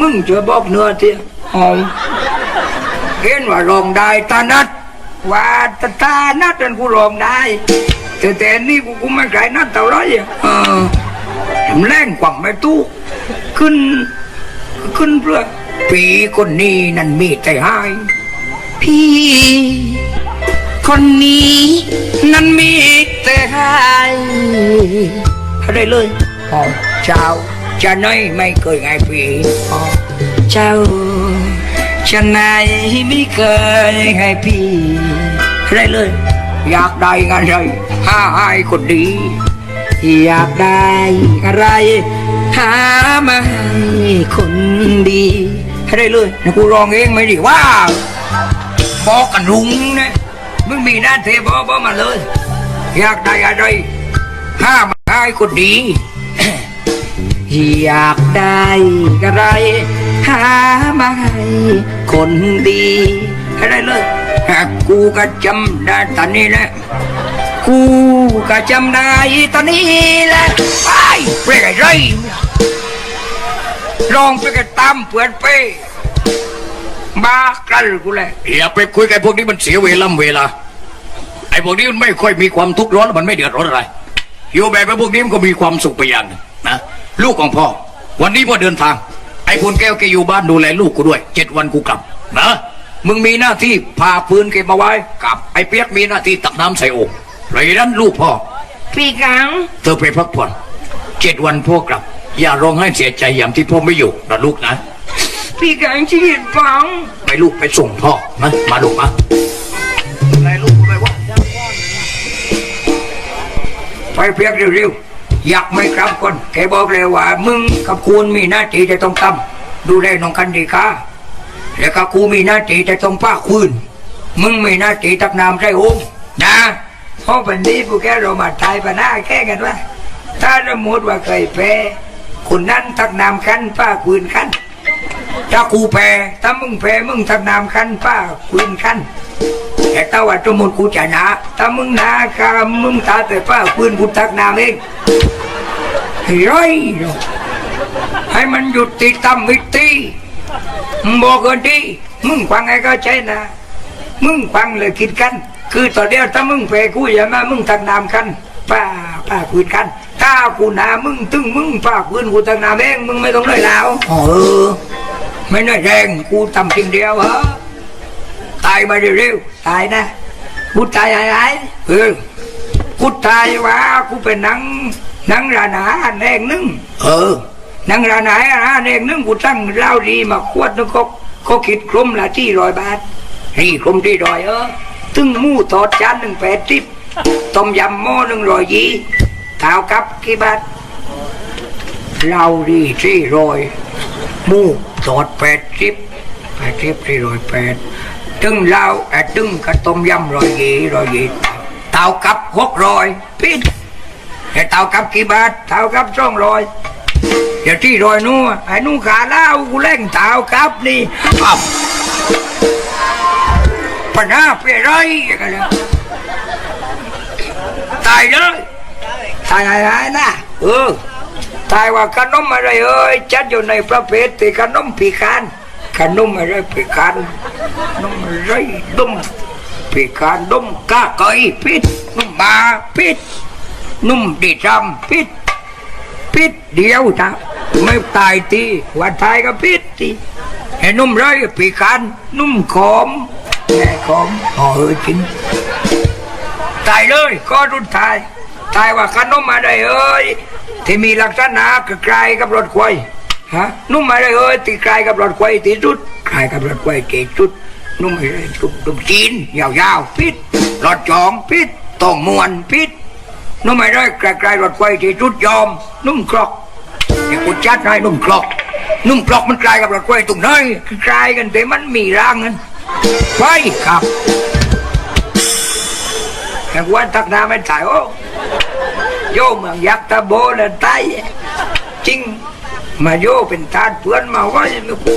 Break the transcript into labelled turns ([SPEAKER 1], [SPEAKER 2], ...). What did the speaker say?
[SPEAKER 1] มึงจะบอกเนื้อเตี้ยหอมเห็นว่าร้องได้ตานัดว่าตาตานัดนั่นกูร้องได้แต่แต่นี่กูกูไม่ไกลนัดเท่าไรอะเออแรงกว่าไม่ตู้ขึ้น ขึ้นเพื่อปีคนนี้นั่นมีใจหาย
[SPEAKER 2] พี่คนนี้นั้นมีแต่ให้
[SPEAKER 1] อะไรเลยอ๋อเจ้าจะน้อยไม่เคยไงปีอ๋อ
[SPEAKER 2] เจ้า จะไหนไม่เคยให้พี่
[SPEAKER 1] อะไรเลยอยากได้งานอะไรหาให้คนดี
[SPEAKER 2] อยากได้อะไร หามาให้คนดี
[SPEAKER 1] อะไรเลยนะกูร้องเองไม่ดีว่าบอกกันรุงนะมึงมีหน้าเทบอกบอมาเลย อยากได้อะไร ห้ามาให้คนดี
[SPEAKER 2] อยากได้อะไรหามาให้คนดี
[SPEAKER 1] อะไรเลยหากกูก็จำได้ตอนนี้แหละ
[SPEAKER 2] กูก็จำได้ตอนนี้แหละ
[SPEAKER 1] ไปเปรกอะไรร้องไปกันตามเพื่อนไปบ้ากลัลกูเลย
[SPEAKER 3] อย่าไปคุยกับพวกนี้มันเสียเวลาเวลาไอ้พวกนี้มันไม่ค่อยมีความทุกข์ร้อนแล้วมันไม่เดือดร้อนอะไรอยู่แบบไอ้พวกนี้มันก็มีความสุขไปอย่างนะ ลูกของพ่อ วันนี้พ่อเดินทาง ไอ้คนแก้วแกอยู่บ้านดูแลลูกกูด้วยเจ็ดวันกูกลับนะมึงมีหน้าที่พาปืนเก็บมาไว้กับ ไอ้เปียกมีหน้าที่ตักน้ำใส่โอ่งไรนั้นลูกพ่อ
[SPEAKER 2] พี่กัง
[SPEAKER 3] เธอไปพักผ่อนเจ็ดวันพ่อกลับ อย่าร้องไห้เสียใจอย่างที่พ่อไม่อยู่นะลูกนะ
[SPEAKER 2] พี่กังชีวิตฟัง
[SPEAKER 3] ไปลูกไปส่งพ่อนะมาลูกมาอะไรลูกไปวะ
[SPEAKER 1] ไปเพียกเร็วๆ อยากไม่กลับคนแกบอกเลยว่า มึงกับกูมีหน้าที่จะต้องทำดูแลน้องกันดีค่ะแล้วก็กูมีหน้าที่จะต้องป้าคืน มึงมีหน้าที่ตักน้ำใส่โอ่งนะเพราะวันนี้พวกแกเรามาตายปะหน้าแค่กันว่า ถ้าสมมติว่าเคยแพ้คนนั้นตักน้ำคันป้าคืนคัน ถ้ากูแพ้ถ้ามึงแพ้มึงตักน้ำคันป้าคืนคันแต่ถ้าว่าสมมติกูจะหนาถ้ามึงหนาข้ามึงตาแต่ป้าปืนกูตักน้ำเองไร้อยให้มันหยุดติดตามมิตีมึงบอกกันดีมึงฟังไงก็ใช่นะ มึงฟังเลยคิดกัน คือตอนเดียวถ้ามึงแพ้กูอย่ามามึงตักน้ำกันป้าป้าคุยกันถ้ากูหนามึงตึงมึงป้าปืนกูตักน้ำเองมึงไม่ต้องเลยแล้วอ๋อ ไม่น่าแรงกูทำสิ่งเดียวเหรอตายมาเร็วๆตายนะกูตายอะไรเออกูตายว่ากูเป็นหนังหนังราหนาอันแดงนึงเออหนังราหนาอันแดงนึงกูตั้งเหล้าดีมาขวดนึงก็ก็คิดคลุมละที่ร้อยบาทนี่คลุมที่ร้อยเออตึงหมูทอดจานหนึ่งแปดสิบต้มยำหม้อหนึ่งร้อยยี่ข้าวกับกี่บาทเหล้าดีที่ร้อยห มูทอดแปดสิบแปดสิบที่ร้อยแปดตึงเล้าไอ้ตึงกระต้มยำร้อยยี่ร้อยยี่เท่ากับหกร้อยพิษไอ้เท่ากับกี่บาทเท่ากับสองร้อยเดี๋ยวที่ร้อยนู้นไอ้นู้นขาเล้ากูเล่งเท่ากับนี่อ้าวปัญหาเปลี่ยนไรกันเลยตายเลยตายอะไรนะเออ ตายว่าขนมอะไรเอ้ยจัดอยู่ในประเภทที่ขนมปีการขนมอะไรปีการนมไรดมปีกาดมกาไก่พิษนุ่มบาพิษนุ่มดีจำพิษพิษเดียวจ้ะไม่ตายทีว่าตายก็พิษทีไอ้นุ่มไรปีกานนุ่มขอมแง่ขอมอ๋อเออจริงตายเลยก็รุนตาย ตายว่าขนมอะไรเอ้ยที่มีลักษณะคล้ายกับรถควายฮะนุ่มอะไรเอ้ยที่คล้ายกับรถควายที่สุดคล้ายกับรถควายที่สุด นุ่มอะไรตุ่มตุ่มจีนยาวๆพิษรถจองพิษต้องมวนพิษนุ่มอะไรไกลๆรถไฟที่จุดยอม นุ่มครอกไอ้กูจัดให้นุ่มครอกนุ่มครอกมันกลกับรถไฟตรงไหนไกลกันแต่มันมีร่างกันไฟครับ แห่งวันทักนาไม่ถ่ายโอ้โยเมืองยักษ์ตะโบนั่นตายจริงมาโยเป็นทาสเพื่อนมาไว้ไม่กู